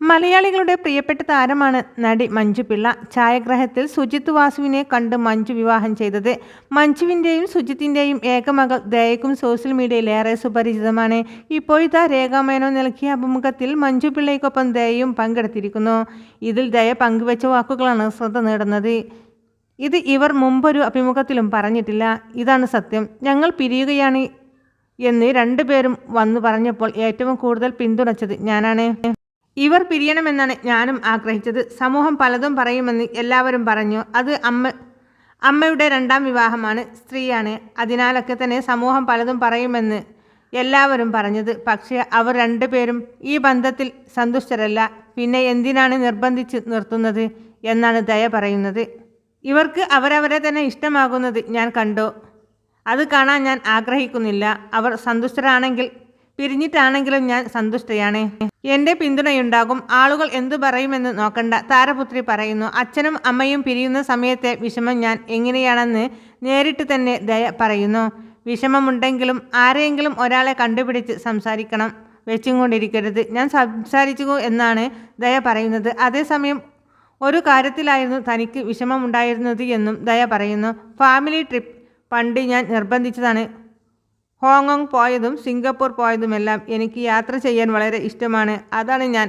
മലയാളികളുടെ പ്രിയപ്പെട്ട താരമാണ് നടി മഞ്ജു പിള്ള. ഛായാഗ്രഹത്തിൽ സുജിത് വാസുവിനെ കണ്ട് മഞ്ജു വിവാഹം ചെയ്തത്. മഞ്ജുവിന്റെയും സുജിത്തിന്റെയും ഏകമകൾ ദയക്കും സോഷ്യൽ മീഡിയയിൽ ഏറെ സുപരിചിതമാണ് ഇപ്പോഴത്തെ രേഖാമേനോ നൽകിയ അഭിമുഖത്തിൽ മഞ്ജു പിള്ളയ്ക്കൊപ്പം ദയയും പങ്കെടുത്തിരിക്കുന്നു. ഇതിൽ ദയ പങ്കുവച്ച വാക്കുകളാണ് ശ്രദ്ധ നേടുന്നത്. ഇത് ഇവർ മുമ്പൊരു അഭിമുഖത്തിലും പറഞ്ഞിട്ടില്ല. ഇതാണ് സത്യം. ഞങ്ങൾ പിരിയുകയാണ് എന്ന് രണ്ടുപേരും വന്നു പറഞ്ഞപ്പോൾ ഏറ്റവും കൂടുതൽ പിന്തുണച്ചത് ഞാനാണ്. ഇവർ പിരിയണമെന്നാണ് ഞാനും ആഗ്രഹിച്ചത്. സമൂഹം പലതും പറയുമെന്ന് എല്ലാവരും പറഞ്ഞു. അത് അമ്മ അമ്മയുടെ രണ്ടാം വിവാഹമാണ് സ്ത്രീയാണ്. അതിനാലൊക്കെ തന്നെ സമൂഹം പലതും പറയുമെന്ന് എല്ലാവരും പറഞ്ഞത്. പക്ഷേ അവർ രണ്ടുപേരും ഈ ബന്ധത്തിൽ സന്തുഷ്ടരല്ല. പിന്നെ എന്തിനാണ് നിർബന്ധിച്ച് നിർത്തുന്നത് എന്നാണ് ദയ പറയുന്നത്. ഇവർക്ക് അവരവരെ തന്നെ ഇഷ്ടമാകുന്നത് ഞാൻ കണ്ടു. അത് കാണാൻ ഞാൻ ആഗ്രഹിക്കുന്നില്ല. അവർ സന്തുഷ്ടരാണെങ്കിൽ പിരിഞ്ഞിട്ടാണെങ്കിലും ഞാൻ സന്തുഷ്ടയാണ്. എന്റെ പിന്തുണയുണ്ടാകും. ആളുകൾ എന്തു പറയുമെന്ന് നോക്കണ്ട. താരപുത്രി പറയുന്നു അച്ഛനും അമ്മയും പിരിയുന്ന സമയത്തെ വിഷമം ഞാൻ എങ്ങനെയാണെന്ന് നേരിട്ട് തന്നെ ദയ പറയുന്നു. വിഷമമുണ്ടെങ്കിലും ആരെയെങ്കിലും ഒരാളെ കണ്ടുപിടിച്ച് സംസാരിക്കണം. വെച്ചും കൊണ്ടിരിക്കരുത് ഞാൻ സംസാരിച്ചു എന്നാണ് ദയ പറയുന്നത്. അതേസമയം ഒരു കാര്യത്തിലായിരുന്നു തനിക്ക് വിഷമമുണ്ടായിരുന്നത് എന്നും ദയ പറയുന്നു. ഫാമിലി ട്രിപ്പ് പണ്ട് ഞാൻ നിർബന്ധിച്ചതാണ്. ഹോങ്കോങ് പോയതും സിംഗപ്പൂർ പോയതുമെല്ലാം എനിക്ക് യാത്ര ചെയ്യാൻ വളരെ ഇഷ്ടമാണ്. അതാണ് ഞാൻ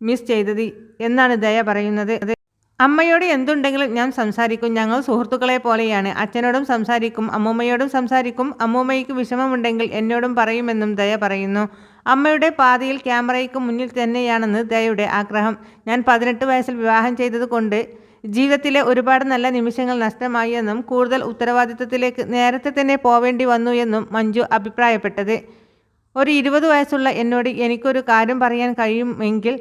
മിസ് ചെയ്തത് എന്നാണ് ദയ പറയുന്നത്. അമ്മയോട് എന്തുണ്ടെങ്കിലും ഞാൻ സംസാരിക്കും. ഞങ്ങൾ സുഹൃത്തുക്കളെ പോലെയാണ്. അച്ഛനോടും സംസാരിക്കും. അമ്മൂമ്മയോടും സംസാരിക്കും. അമ്മൂമ്മയ്ക്ക് വിഷമമുണ്ടെങ്കിൽ എന്നോടും പറയുമെന്നും ദയ പറയുന്നു. അമ്മയുടെ പാതയിൽ ക്യാമറയ്ക്ക് മുന്നിൽ തന്നെയാണെന്ന് ദയയുടെ ആഗ്രഹം. ഞാൻ പതിനെട്ട് വയസ്സിൽ വിവാഹം ചെയ്തതുകൊണ്ട് ജീവിതത്തിലെ ഒരുപാട് നല്ല നിമിഷങ്ങൾ നഷ്ടമായി എന്നും കൂടുതൽ ഉത്തരവാദിത്വത്തിലേക്ക് നേരത്തെ തന്നെ പോവേണ്ടി വന്നു എന്നും മഞ്ജു അഭിപ്രായപ്പെട്ടത്. ഒരു ഇരുപത് വയസ്സുള്ള എന്നോട് എനിക്കൊരു കാര്യം പറയാൻ കഴിയുമെങ്കിൽ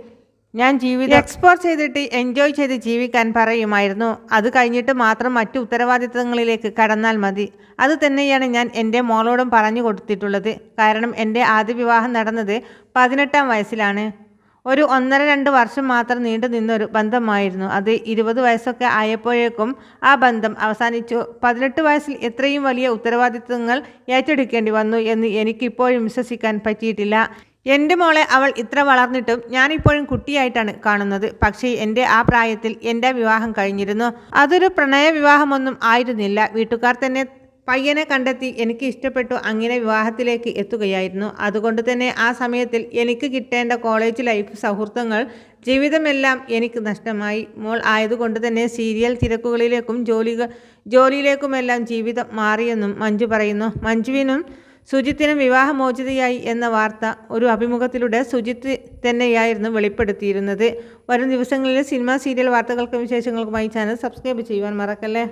ഞാൻ ജീവിതം എക്സ്പ്ലോർ ചെയ്തിട്ട് എൻജോയ് ചെയ്ത് ജീവിക്കാൻ പറയുമായിരുന്നു. അത് കഴിഞ്ഞിട്ട് മാത്രം മറ്റു ഉത്തരവാദിത്തങ്ങളിലേക്ക് കടന്നാൽ മതി. അത് തന്നെയാണ് ഞാൻ എന്റെ മോളോടും പറഞ്ഞു കൊടുത്തിട്ടുള്ളത്. കാരണം എന്റെ ആദ്യ വിവാഹം നടന്നത് പതിനെട്ടാം വയസ്സിലാണ്. ഒരു ഒന്നര രണ്ട് വർഷം മാത്രം നീണ്ടു നിന്നൊരു ബന്ധമായിരുന്നു. അത് ഇരുപത് വയസ്സൊക്കെ ആയപ്പോഴേക്കും ആ ബന്ധം അവസാനിച്ചു. പതിനെട്ട് വയസ്സിൽ എത്രയും വലിയ ഉത്തരവാദിത്വങ്ങൾ ഏറ്റെടുക്കേണ്ടി വന്നു എന്ന് എനിക്കിപ്പോഴും വിശ്വസിക്കാൻ പറ്റിയിട്ടില്ല. എന്റെ മോളെ അവൾ ഇത്ര വളർന്നിട്ടും ഞാനിപ്പോഴും കുട്ടിയായിട്ടാണ് കാണുന്നത്. പക്ഷേ എന്റെ ആ പ്രായത്തിൽ എന്റെ വിവാഹം കഴിഞ്ഞിരുന്നു. അതൊരു പ്രണയ വിവാഹമൊന്നും ആയിരുന്നില്ല. വീട്ടുകാർ തന്നെ പയ്യനെ കണ്ടെത്തി എനിക്ക് ഇഷ്ടപ്പെട്ടു അങ്ങനെ വിവാഹത്തിലേക്ക് എത്തുകയായിരുന്നു. അതുകൊണ്ട് തന്നെ ആ സമയത്തിൽ എനിക്ക് കിട്ടേണ്ട കോളേജ് ലൈഫ് സൗഹൃദങ്ങൾ ജീവിതമെല്ലാം എനിക്ക് നഷ്ടമായി. മോൾ ആയതുകൊണ്ട് തന്നെ സീരിയൽ തിരക്കുകളിലേക്കും ജോലികൾ ജോലിയിലേക്കുമെല്ലാം ജീവിതം മാറിയെന്നും മഞ്ജു പറയുന്നു. മഞ്ജുവിനും സുജിത്തിനും വിവാഹമോചിതയായി എന്ന വാർത്ത ഒരു അഭിമുഖത്തിലൂടെ സുജിത്ത് തന്നെയായിരുന്നു വെളിപ്പെടുത്തിയിരുന്നത്. വരും ദിവസങ്ങളിൽ സിനിമ സീരിയൽ വാർത്തകൾക്കും വിശേഷങ്ങൾക്കുമായി ചാനൽ സബ്സ്ക്രൈബ് ചെയ്യുവാൻ മറക്കല്ലേ?